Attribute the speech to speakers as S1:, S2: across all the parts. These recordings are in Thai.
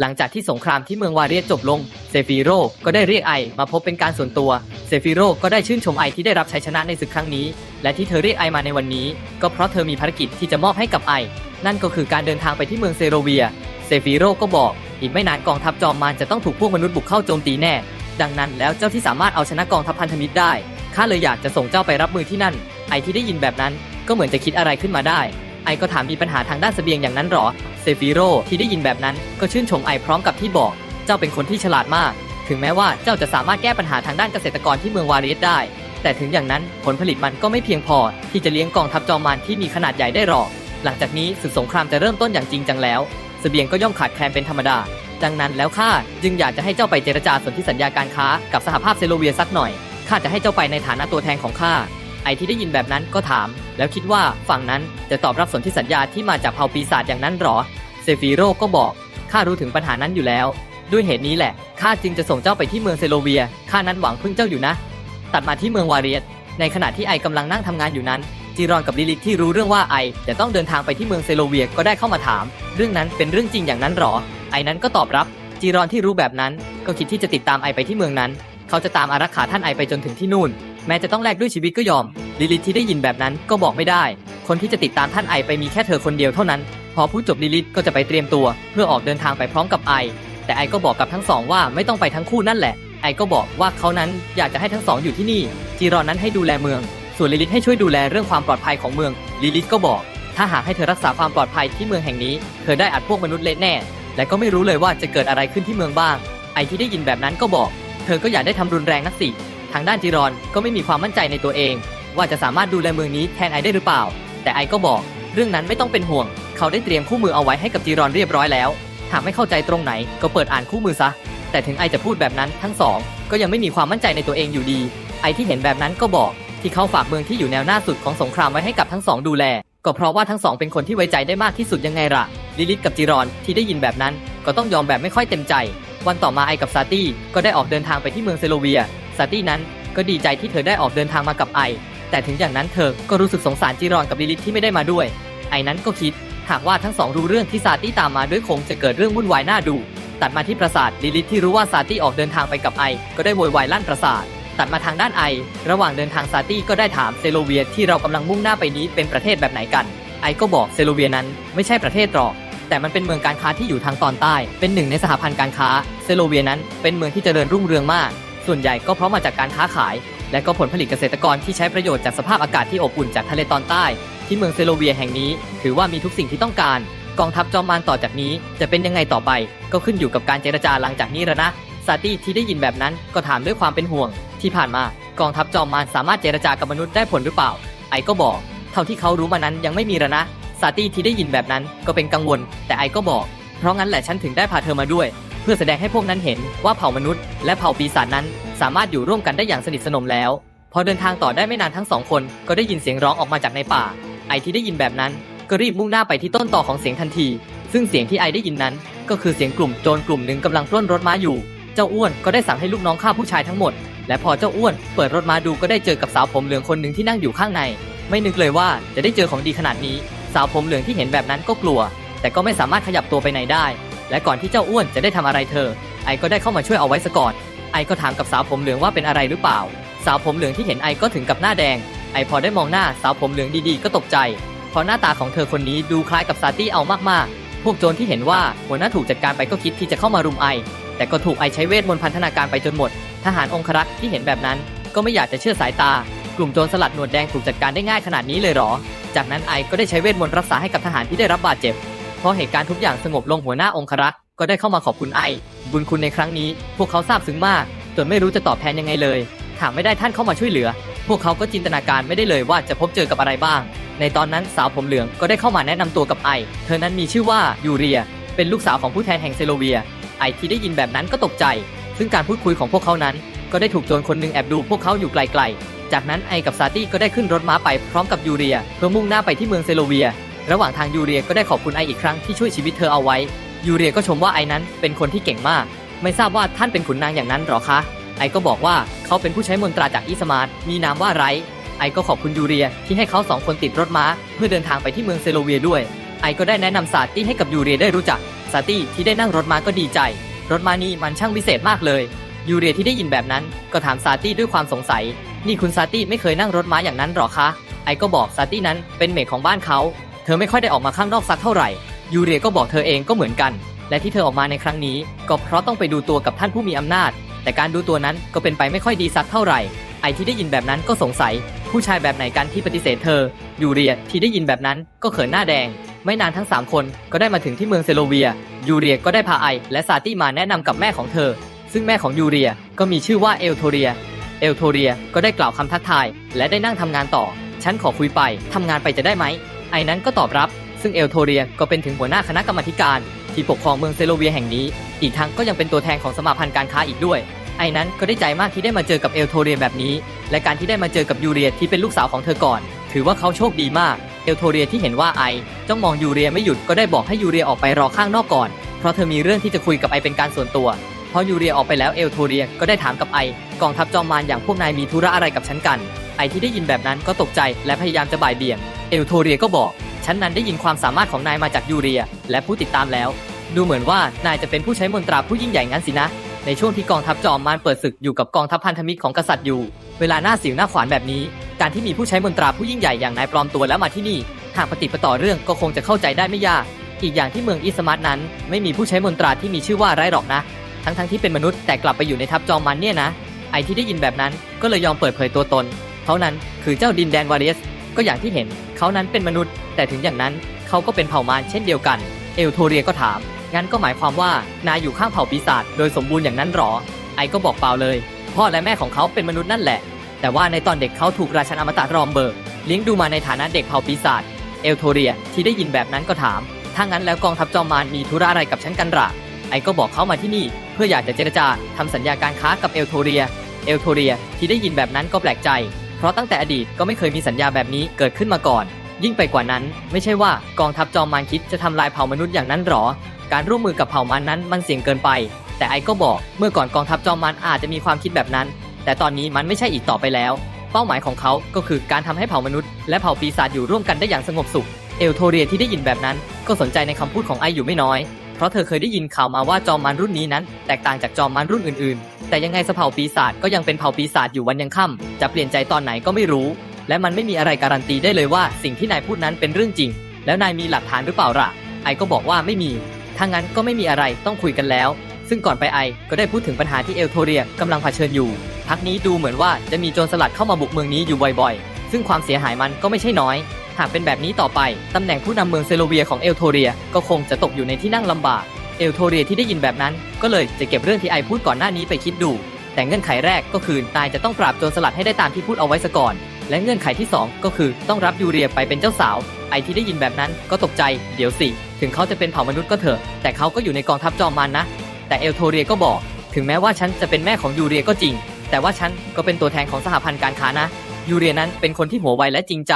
S1: หลังจากที่สงครามที่เมืองวาเรียจบลง เซฟิโรก็ได้เรียกไอมาพบเป็นการส่วนตัว เซฟิโรก็ได้ชื่นชมไอที่ได้รับชัยชนะในศึกครั้งนี้ และที่เธอเรียกไอมาในวันนี้ ก็เพราะเธอมีภารกิจที่จะมอบให้กับไอ นั่นก็คือการเดินทางไปที่เมืองเซโรเวีย เซฟิโรก็บอก อีกไม่นานกองทัพจอมมารจะต้องถูกพวกมนุษย์บุกเข้าโจมตีแน่ ดังนั้นแล้วเจ้าที่สามารถเอาชนะกองทัพพันธมิตรได้ ข้าเลยอยากจะส่งเจ้าไปรับมือที่นั่น ไอที่ได้ยินแบบนั้น ก็เหมือนจะคิดอะไรขึ้นมาได้ ไอก็ถามมีปัญหาทางด้านเสบียงอย่างนั้นหรอ เซฟิโรที่ได้ยินแบบนั้นก็ชื่นชมไอพร้อมกับที่บอก เจ้าเป็นคนที่ฉลาดมาก ถึงแม้ว่าเจ้าจะสามารถแก้ปัญหาทางด้านเกษตรกรที่เมืองวาเรียสได้ แต่ถึงอย่างนั้นผลผลิตมันก็ไม่เพียงพอ ที่จะเลี้ยงกองทัพจอมมารที่มีขนาดใหญ่ได้หรอก หลังจากนี้ศึกสงครามจะเริ่มต้นอย่างจริงจังแล้วสเสบียงก็ย่อมขาดแคลนเป็นธรรมดา ดังนั้นแล้วข้าจึงอยากจะให้เจ้าไปเจรจาสนธิสัญญาการค้ากับสหภาพเซโลเวียสักหน่อยข้าจะให้เจ้าไปในฐานะตัวแทนของข้า อที่ได้ยินแบบนั้นก็ถาม แล้วคิดว่าฝั่งนั้นจะตอบรับสนธิสัญญาที่มาจากเผ่าปีศาจอย่างนั้นหรอ เซฟิโรก็บอกข้ารู้ถึงปัญหานั้นอยู่แล้ว ด้วยเหตุนี้แหละข้าจึงจะส่งเจ้าไปที่เมืองเซโลเวียข้านั้นหวังพึ่งเจ้าอยู่นะ ตัดมาที่เมืองวาเรียสในขณะที่ไอกำลังนั่งทำงานอยู่นั้นจีรอนกับลิลิทที่รู้เรื่องว่าไอจะต้องเดินทางไปที่เมืองเซโลเวียก็ได้เข้ามาถาม เรื่องนั้นเป็นเรื่องจริงอย่างนั้นหรอ ไอนั้นก็ตอบรับจีรอนที่รู้แบบนั้น ก็คิดที่จะติดตามไอไปที่เมืองนั้น เขาจะตามอารักขาท่านไอไปจนถึงที่นู่น แม้จะต้องแลกด้วยชีวิตก็ยอม ลิลิทที่ได้ยินแบบนั้นก็บอกไม่ได้ คนที่จะติดตามท่านไอไปมีแค่เธอคนเดียวเท่านั้น พอพูดจบลิลิทก็จะไปเตรียมตัว เพื่อออกเดินทางไปพร้อมกับไอ แต่ไอก็บอกกับทั้งสองว่าไม่ต้องไปทั้งคู่นั่นแหละ ไอก็บอกว่าเขานั้นอยากจะให้ทั้งสองอยู่ที่นี่ จีรอนนั้นให้ดูแลเมือง ส่วนลิลิทให้ช่วยดูแลเรื่องความปลอดภัยของเมือง ลิลิทก็บอก ถ้าหากให้เธอรักษาความปลอดภัยที่เมืองแห่งนี้ เธอได้อัดพวกมนุษย์เละแน่ และก็ไม่รู้เลยว่าจะเกิดอะไรขึ้นที่เมืองบ้าง ไอที่ได้ยินแบบนั้นก็บอก เธอก็อยากได้ทำรุนแรงนักสิ ทางด้านจีรอนก็ไม่มีความมั่นใจในตัวเอง ว่าจะสามารถดูแลเมืองนี้แทนไอได้หรือเปล่า แต่ไอก็บอกเรื่องนั้นไม่ต้องเป็นห่วง เขาได้เตรียมคู่มือเอาไว้ให้กับจีรอนเรียบร้อยแล้ว หากไม่เข้าใจตรงไหนก็เปิดอ่านคู่มือซะ แต่ถึงไอจะพูดแบบนั้นทั้งสอง ก็ยังไม่มีความมั่นใจในตัวเองอยู่ดี ไอที่เห็นแบบนั้นก็บอกที่เขาฝากเมืองที่อยู่แนวหน้าสุดของสงครามไว้ให้กับทั้งสองดูแล ก็เพราะว่าทั้งสองเป็นคนที่ไว้ใจได้มากที่สุดยังไงล่ะลิลิทกับจีรอนที่ได้ยินแบบนั้น ก็ต้องยอมแบบไม่ค่อยเต็มใจ วันต่อมาไอกับซาตี้ก็ได้ออกเดินทางไปที่เมืองเซโลเวีย ซาตี้นั้นก็ดีใจที่เธอได้ออกเดินทางมากับไอ แต่ถึงอย่างนั้นเธอก็รู้สึกสงสารจีรอนกับลิลิทที่ไม่ได้มาด้วย ไอนั้นก็คิดหากว่าทั้งสองรู้เรื่องที่ซาตี้ตามมาด้วยคงจะเกิดเรื่องวุ่นวายน่าดู ตัดมาที่ปราสาทลิลิทที่รู้ว่าซาตี้ออกเดินทางไปกับไอ ก็ได้โวยวายลั่นปราสาท ตัดมาทางด้านไอ ระหว่างเดินทางซาตี้ก็ได้ถามเซโลเวียที่เรากำลังมุ่งหน้าไปนี้เป็นประเทศแบบไหนกัน ไอก็บอกเซโลเวียนั้นไม่ใช่ประเทศหรอกแต่มันเป็นเมืองการค้าที่อยู่ทางตอนใต้ เป็นหนึ่งในสหพันธ์การค้า เซโลเวียนั้นเป็นเมืองที่เจริญรุ่งเรืองมาก ส่วนใหญ่ก็เพราะมาจากการค้าขาย และก็ผลผลิตเกษตรกรที่ใช้ประโยชน์จากสภาพอากาศที่อบอุ่นจากทะเลตอนใต้ ที่เมืองเซโลเวียแห่งนี้ ถือว่ามีทุกสิ่งที่ต้องการ กองทัพจอมมารต่อจากนี้ จะเป็นยังไงต่อไป ก็ขึ้นอยู่กับการเจรจาหลังจากนี้แล้วนะซาตี้ที่ได้ยินแบบนั้นก็ถามด้วยความเป็นห่วง ที่ผ่านมากองทัพจอมมารสามารถเจรจากับมนุษย์ได้ผลหรือเปล่า ไอก็บอก เท่าที่เขารู้มานั้นยังไม่มีระนะซาตี้ที่ได้ยินแบบนั้นก็เป็นกังวล แต่ไอก็บอก เพราะงั้นแหละฉันถึงได้พาเธอมาด้วย พื่อแสดงให้พวกนั้นเห็นว่าเผ่ามนุษย์และเผ่าปีศาจนั้น สามารถอยู่ร่วมกันได้อย่างสนิทสนมแล้ว พอเดินทางต่อได้ไม่นานทั้งสองคนก็ได้ยินเสียงร้องออกมาจากในป่า ไอที่ได้ยินแบบนั้นก็รีบมุ่งหน้าไปที่ต้นต่อของเสียงทันที ซึ่งเสียงที่ไอได้ยินนั้น ก็คือเสียงกลุ่มโจรกลุ่มหนึ่งกำลังปล้นรถม้าอยู่ เจ้าอ้วนก็ได้สั่งให้ลูกน้องฆ่าผู้ชายทั้งหมด และพอเจ้าอ้วนเปิดรถม้าดูก็ได้เจอกับสาวผมเหลืองคนหนึ่งที่นั่งอยู่ข้างใน ไม่นึกเลยว่าจะได้เจอของดีขนาดนี้ สาวผมเหลืองที่เห็นแบบนั้นก็กลัว แต่ก็ไม่สามารถขยับตัวไปไหนได้ และก่อนที่เจ้าอ้วนจะได้ทำอะไรเธอ ไอก็ได้เข้ามาช่วยเอาไว้ซะก่อน ไอก็ถามกับสาวผมเหลืองว่าเป็นอะไรหรือเปล่า สาวผมเหลืองที่เห็นไอก็ถึงกับหน้าแดง ไอพอได้มองหน้าสาวผมเหลืองดีๆ ก็ตกใจ เพราะหน้าตาของเธอคนนี้ดูคล้ายกับซาตี้เอามากๆ พวกโจรที่เห็นว่าหัวหน้าถูกจัดการไปก็คิดที่จะเข้ามารุมไอ แต่ก็ถูกไอใช้เวทมนต์พันธนาการไปจนหมด ทหารองครักษ์ที่เห็นแบบนั้น ก็ไม่อยากจะเชื่อสายตา กลุ่มโจรสลัดหนวดแดงถูกจัดการได้ง่ายขนาดนี้เลยหรอ จากนั้นไอก็ได้ใช้เวทมนต์รักษาให้กับทหารที่ได้รับบาดเจ็บ พอเหตุการณ์ทุกอย่างสงบลงหัวหน้าองครักษ์ก็ได้เข้ามาขอบคุณไอ บุญคุณในครั้งนี้ พวกเขาซาบซึ้งมาก จนไม่รู้จะตอบแทนยังไงเลยหากไม่ได้ท่านเข้ามาช่วยเหลือ พวกเขาก็จินตนาการไม่ได้เลยว่าจะพบเจอกับอะไรบ้าง ในตอนนั้นสาวผมเหลืองก็ได้เข้ามาแนะนำตัวกับไอ เธอนั้นมีชื่อว่ายูเรีย เป็นลูกสาวของผู้แทนแห่งเซโลเวีย ไอที่ได้ยินแบบนั้นก็ตกใจ ซึ่งการพูดคุยของพวกเขานั้น ก็ได้ถูกโจรคนหนึ่งแอบดูพวกเขาอยู่ไกลๆ จากนั้นไอกับซาตี้ก็ได้ขึ้นรถม้าไปพร้อมกับยูเรีย เพื่อมุ่งหน้าไปที่เมืองเซโลเวีย ระหว่างทางยูเรียก็ได้ขอบคุณไออีกครั้งที่ช่วยชีวิตเธอเอาไว้ ยูเรียก็ชมว่าไอนั้นเป็นคนที่เก่งมาก ไม่ทราบว่าท่านเป็นขุนนางอย่างนั้นหรอคะ ไอก็บอกว่าเขาเป็นผู้ใช้มนตราจากอิสมาร์ทมีนามว่าไรไอก็ขอบคุณยูเรียที่ให้เขาสองคนติดรถม้า เพื่อเดินทางไปที่เมืองเซโลเวียด้วย ไอก็ได้แนะนำศาตร์ที่ให้กับยูเรียได้รู้จักซาตี้ที่ได้นั่งรถม้าก็ดีใจ รถม้านี้มันช่างวิเศษมากเลย ยูเรียที่ได้ยินแบบนั้น ก็ถามซาตี้ด้วยความสงสัย นี่คุณซาตี้ไม่เคยนั่งรถม้าอย่างนั้นหรอคะ ไอก็บอกซาตี้นั้นเป็นเมดของบ้านเขา ธอไม่ค่อยได้ออกมาข้างนอกสักเท่าไหร่ ยูเรียก็บอกเธอเองก็เหมือนกัน และที่เธอออกมาในครั้งนี้ ก็เพราะต้องไปดูตัวกับท่านผู้มีอำนาจ แต่การดูตัวนั้นก็เป็นไปไม่ค่อยดีสักเท่าไหร่ ไอที่ได้ยินแบบนั้นก็สงสัย ผู้ชายแบบไหนกันที่ปฏิเสธเธอ ยูเรียที่ได้ยินแบบนั้นก็เขินหน้าแดง ไม่นานทั้ง 3 คนก็ได้มาถึงที่เมืองเซโลเวีย ยูเรียก็ได้พาไอและซาตี้มาแนะนำกับแม่ของเธอ ซึ่งแม่ของยูเรียก็มีชื่อว่าเอลโทเรีย เอลโทเรียก็ได้กล่าวคำทักทาย และได้นั่งทำงานต่อ ฉันขอคุยไปทำงานไปจะได้ไหม ไอ้นั้นก็ตอบรับ ซึ่งเอลโทเรียก็เป็นถึงหัวหน้าคณะกรรมธิการ ที่ปกครองเมืองเซโลเวียแห่งนี้ อีกทั้งก็ยังเป็นตัวแทนของสมาพันธ์การค้าอีกด้วย ไอ้นั้นก็ได้ใจมากที่ได้มาเจอกับเอลโทเรียแบบนี้ และการที่ได้มาเจอกับยูเรียที่เป็นลูกสาวของเธอก่อน ถือว่าเขาโชคดีมาก เอลโทเรียที่เห็นว่าไอจ้องมองยูเรียไม่หยุดก็ได้บอกให้ยูเรียออกไปรอข้างนอกก่อน เพราะเธอมีเรื่องที่จะคุยกับไอเป็นการส่วนตัวพอยูเรียออกไปแล้วเอลโทเรียก็ได้ถามกับไอกองทัพจอมมารอย่างพวกนายมีธุระอะไรกับฉันกัน ไอที่ได้ยินแบบนั้นก็ตกใจและพยายามจะบ่ายเบี่ยง เอลโทเรียก็บอก ฉันนั้นได้ยินความสามารถของนายมาจากยูเรีย และผู้ติดตามแล้ว ดูเหมือนว่านายจะเป็นผู้ใช้มนตราผู้ยิ่งใหญ่งั้นสินะ ในช่วงที่กองทัพจอมมารเปิดศึกอยู่กับกองทัพพันธมิตรของกษัตริย์อยู่ เวลาหน้าสิวหน้าขวานแบบนี้ การที่มีผู้ใช้มนตราผู้ยิ่งใหญ่อย่างนายปลอมตัวแล้วมาที่นี่หากปฏิปต่อเรื่องก็คงจะเข้าใจได้ไม่ยาก อีกอย่างที่เมืองอิสมาร์ทนั้นไม่มีผู้ใช้มนตราที่มีชื่อว่าไรหรอกนะ ทั้งๆที่เป็นมนุษย์แต่กลับไปอยู่ในทัพจอมมันเนี่ยนะ ไอที่ได้ยินแบบนั้นก็เลยยอมเปิดเผยตัวตนเขานั้นคือเจ้าดินแดนวาเรียส ก็อย่างที่เห็นเขานั้นเป็นมนุษย์ แต่ถึงอย่างนั้นเขาก็เป็นเผ่ามารเช่นเดียวกัน เอลโทเรียก็ถาม งั้นก็หมายความว่านายอยู่ข้างเผ่าปีศาจโดยสมบูรณ์อย่างนั้นหรอ ไอก็บอกเปล่าเลย พ่อและแม่ของเขาเป็นมนุษย์นั่นแหละ แต่ว่าในตอนเด็กเขาถูกราชันอมตะรอมเบิร์กเลี้ยงดูมาในฐานะเด็กเผ่าปีศาจ เอลโทเรียที่ได้ยินแบบนั้นก็ถาม ถ้างั้นแล้วกองทัพจอมมารมีธุระอะไรกับฉันกันหรอไอก็บอกเขามาที่นี่ เพื่ออยากจะเจรจาทำสัญญาการค้ากับเอลโทเรีย เอลโทเรียที่ได้ยินแบบนั้นก็แปลกใจ เพราะตั้งแต่อดีตก็ไม่เคยมีสัญญาแบบนี้เกิดขึ้นมาก่อน ยิ่งไปกว่านั้น ไม่ใช่ว่ากองทัพจอมมารคิดจะทำลายเผ่ามนุษย์อย่างนั้นหรอ การร่วมมือกับเผ่ามารนั้นมันเสี่ยงเกินไป แต่ไอก็บอกเมื่อก่อนกองทัพจอมมารอาจจะมีความคิดแบบนั้น แต่ตอนนี้มันไม่ใช่อีกต่อไปแล้ว เป้าหมายของเขาก็คือการทำให้เผ่ามนุษย์และเผ่าปีศาจอยู่ร่วมกันได้อย่างสงบสุข เอลโทเรียที่ได้ยินแบบนั้น ก็สนใจในคำพูดของไออยู่ไม่น้อย เพราะเธอเคยได้ยินข่าวมาว่าจอมมารรุ่นนี้นั้น แตกต่างจากจอมมารรุ่นอื่นๆ แต่ยังไงสเผ่าปีศาจก็ยังเป็นเผ่าปีศาจอยู่วันยังค่ำจะเปลี่ยนใจตอนไหนก็ไม่รู้ และมันไม่มีอะไรการันตีได้เลยว่าสิ่งที่นายพูดนั้นเป็นเรื่องจริง แล้วนายมีหลักฐานหรือเปล่าล่ะ ไอก็บอกว่าไม่มีถ้างั้นก็ไม่มีอะไรต้องคุยกันแล้ว ซึ่งก่อนไปไอก็ได้พูดถึงปัญหาที่เอลโทเรียกำลังเผชิญอยู่ พักนี้ดูเหมือนว่าจะมีโจรสลัดเข้ามาบุกเมืองนี้อยู่บ่อยๆ ซึ่งความเสียหายมันก็ไม่ใช่น้อย หากเป็นแบบนี้ต่อไปตำแหน่งผู้นำเมืองเซโลเวียของเอลโทเรียก็คงจะตกอยู่ในที่นั่งลำบาก เอลโทเรียที่ได้ยินแบบนั้น ก็เลยจะเก็บเรื่องที่ไอพูดก่อนหน้านี้ไปคิดดู แต่เงื่อนไขแรกก็คือนายจะต้องปราบโจรสลัดให้ได้ตามที่พูดเอาไว้ซะก่อน และเงื่อนไขที่สองก็คือต้องรับยูเรียไปเป็นเจ้าสาว ไอที่ได้ยินแบบนั้นก็ตกใจ เดี๋ยวสิ ถึงเขาจะเป็นเผ่ามนุษย์ก็เถอะ แต่เขาก็อยู่ในกองทัพจอมมารนะ แต่เอลโทเรียก็บอก ถึงแม้ว่าฉันจะเป็นแม่ของยูเรียก็จริง แต่ว่าฉันก็เป็นตัวแทนของสหพันธ์การค้านะ ยูเรียนั้นเป็นคนที่หัวไวและจริงใจ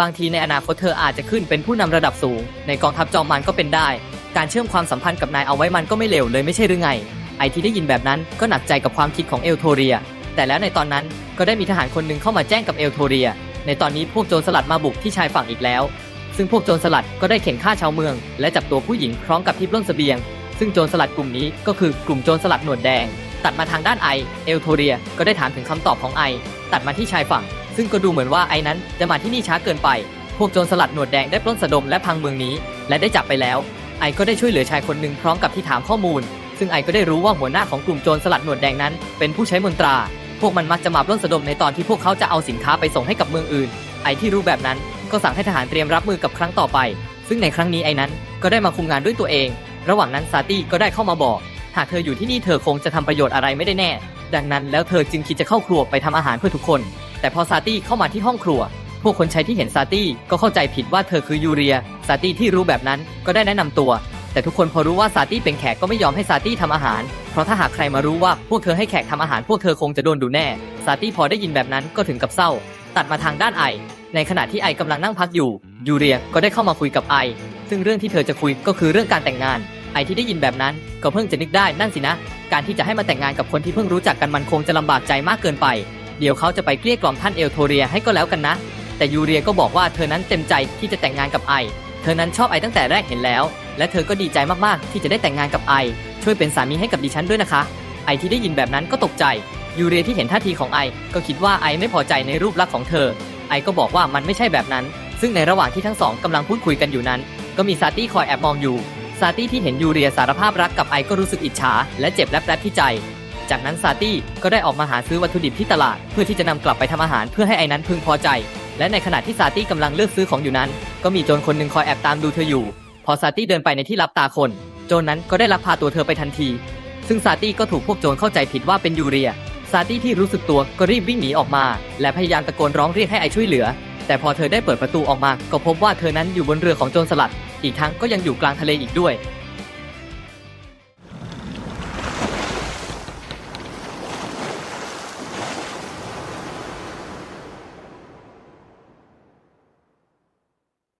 S1: บางทีในอนาคตเธออาจจะขึ้นเป็นผู้นำระดับสูง ในกองทัพจอมมารก็เป็นได้ การเชื่อมความสัมพันธ์กับนายเอาไว้มันก็ไม่เลวเลยไม่ใช่หรือไง ไอที่ได้ยินแบบนั้นก็หนักใจกับความคิดของเอลโทเรีย แต่แล้วในตอนนั้นก็ได้มีทหารคนหนึ่งเข้ามาแจ้งกับเอลโทเรีย ในตอนนี้พวกโจรสลัดมาบุกที่ชายฝั่งอีกแล้ว ซึ่งพวกโจรสลัดก็ได้เข็นฆ่าชาวเมือง และจับตัวผู้หญิงพร้อมกับที่ปล้นเสบียง ซึ่งโจรสลัดกลุ่มนี้ก็คือกลุ่มโจรสลัดหนวดแดง ตัดมาทางด้านไอเอลโทเรียก็ได้ถามถึงคำตอบของไอ ตัดมาที่ชายฝั่ง ซึ่งก็ดูเหมือนว่าไอนั้นจะมาที่นี่ช้าเกินไป พวกโจรสลัดหนวดแดงได้ปล้นสะดมและพังเมืองนี้ และได้จับไปแล้ว ไอก็ได้ช่วยเหลือชายคนหนึ่งพร้อมกับที่ถามข้อมูล ซึ่งไอก็ได้รู้ว่าหัวหน้าของกลุ่มโจรสลัดหนวดแดงนั้น เป็นผู้ใช้มนตรา พวกมันมักจะมาปล้นสะดมในตอนที่พวกเขาจะเอาสินค้าไปส่งให้กับเมืองอื่น ไอที่รู้แบบนั้นก็สั่งให้ทหารเตรียมรับมือกับครั้งต่อไป ซึ่งในครั้งนี้ไอนั้นก็ได้มาคุมงานด้วยตัวเอง ระหว่างนั้นซาตี้ก็ได้เข้ามาบอก หากเธออยู่ที่นี่เธอคงจะทำประโยชน์อะไรไม่ได้แน่ ดังนั้นแล้วเธอจึงคิดจะเข้าครัวไปทำอาหารเพื่อทุกคน แต่พอซาตี้เข้ามาที่ห้องครัว พวกคนใช้ที่เห็นซาตี้ก็เข้าใจผิดว่าเธอคือยูเรีย ซาตี้ที่รู้แบบนั้นก็ได้แนะนำตัว แต่ทุกคนพอรู้ว่าซาตี้เป็นแขกก็ไม่ยอมให้ซาตี้ทำอาหาร เพราะถ้าหากใครมารู้ว่าพวกเธอให้แขกทำอาหารพวกเธอคงจะโดนดูแน่ ซาตี้พอได้ยินแบบนั้นก็ถึงกับเศร้า ตัดมาทางด้านไอ ในขณะที่ไอกำลังนั่งพักอยู่ ยูเรียก็ได้เข้ามาคุยกับไอ ซึ่งเรื่องที่เธอจะคุยก็คือเรื่องการแต่งงาน ไอที่ได้ยินแบบนั้นก็เพิ่งจะนึกได้นั่นสินะ การที่จะให้มาแต่งงานกับคนที่เพิ่งรู้จักกันมันคงจะลำบากใจมากเกินไป เดี๋ยวเขาจะไปเกลี้ยกล่อมท่านเอลโทเรียให้ก็แล้วกันนะ แต่ยูเรียก็บอกว่าเธอนั้นเต็มใจที่จะแต่งงานกับไอ เธอนั้นชอบไอตั้งแต่แรกเห็นแล้ว และเธอก็ดีใจมากๆ ที่จะได้แต่งงานกับไอ ช่วยเป็นสามีให้กับดิฉันด้วยนะคะ ไอที่ได้ยินแบบนั้นก็ตกใจ ยูเรียที่เห็นท่าทีของไอ ก็คิดว่าไอไม่พอใจในรูปลักษณ์ของเธอ ไอก็บอกว่ามันไม่ใช่แบบนั้น ซึ่งในระหว่างที่ทั้งสองกำลังพูดคุยกันอยู่นั้น ก็มีซาตี้คอยแอบมองอยู่ ซาตี้ที่เห็นยูเรียสารภาพรักกับไอก็รู้สึกอิจฉา และเจ็บแลบที่ใจจากนั้นซาตี้ก็ได้ออกมาหาซื้อวัตถุดิบที่ตลาด เพื่อที่จะนำกลับไปทำอาหารเพื่อให้ไอ้นั้นพึงพอใจ และในขณะที่ซาตี้กำลังเลือกซื้อของอยู่นั้น ก็มีโจรคนหนึ่งคอยแอบตามดูเธออยู่ พอซาตี้เดินไปในที่รับตาคน โจรนั้นก็ได้ลักพาตัวเธอไปทันที ซึ่งซาตี้ก็ถูกพวกโจรเข้าใจผิดว่าเป็นยูเรีย ซาตี้ที่รู้สึกตัวก็รีบวิ่งหนีออกมา และพยายามตะโกนร้องเรียกให้ไอช่วยเหลือ แต่พอเธอได้เปิดประตูออกมา ก็พบว่าเธอนั้นอยู่บนเรือของโจรสลัด อีกทั้งก็ยังอยู่กลางทะเลอีกด้วย